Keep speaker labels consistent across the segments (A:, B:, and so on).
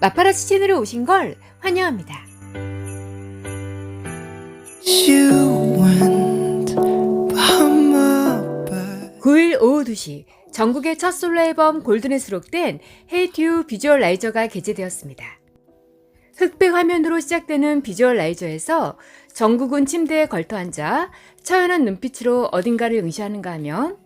A: 마파라치 채널에 오신 걸 환영합니다.
B: You went by my back.
A: 9일 오후 2시 전국의 첫 솔로 앨범 골든에 수록된 You 비주얼라이저가 게재되었습니다. 흑백 화면으로 시작되는 비주얼라이저에서 정국은 침대에 걸터앉아 처연한 눈빛으로 어딘가를 응시하는가 하면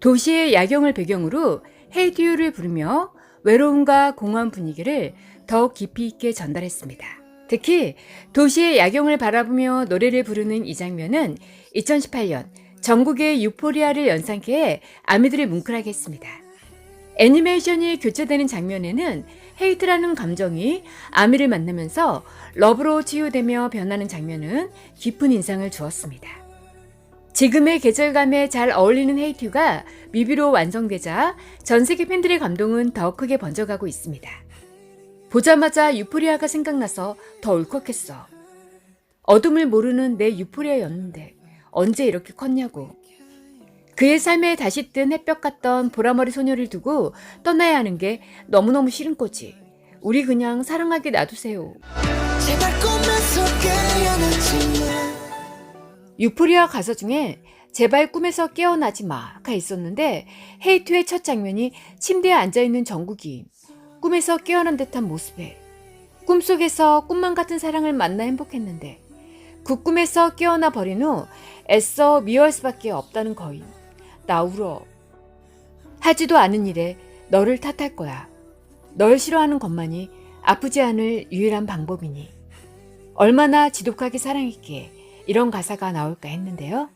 A: 도시의 야경을 배경으로 You를 부르며 외로움과 공허한 분위기를 더욱 깊이 있게 전달했습니다. 특히 도시의 야경을 바라보며 노래를 부르는 이 장면은 2018년 전국의 유포리아를 연상케 해 아미들을 뭉클하게 했습니다. 애니메이션이 교체되는 장면에는 헤이트라는 감정이 아미를 만나면서 러브로 치유되며 변하는 장면은 깊은 인상을 주었습니다. 지금의 계절감에 잘 어울리는 헤이트가 뮤비로 완성되자 전 세계 팬들의 감동은 더 크게 번져가고 있습니다. 보자마자 유포리아가 생각나서 더 울컥했어. 어둠을 모르는 내 유포리아였는데 언제 이렇게 컸냐고. 그의 삶에 다시 뜬 햇볕 같던 보라머리 소녀를 두고 떠나야 하는 게 너무너무 싫은 거지. 우리 그냥 사랑하게 놔두세요. 유포리아 가사 중에 제발 꿈에서 깨어나지 마가 있었는데 헤이트의 첫 장면이 침대에 앉아있는 정국이 꿈에서 깨어난 듯한 모습에 꿈속에서 꿈만 같은 사랑을 만나 행복했는데 그 꿈에서 깨어나 버린 후 애써 미워할 수밖에 없다는 거임. 나 울어. 하지도 않은 일에 너를 탓할 거야. 널 싫어하는 것만이 아프지 않을 유일한 방법이니. 얼마나 지독하게 사랑했기에 이런 가사가 나올까 했는데요.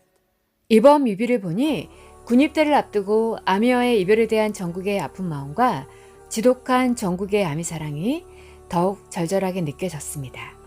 A: 이번 뮤비를 보니 군입대를 앞두고 아미와의 이별에 대한 전국의 아픈 마음과 지독한 전국의 아미 사랑이 더욱 절절하게 느껴졌습니다.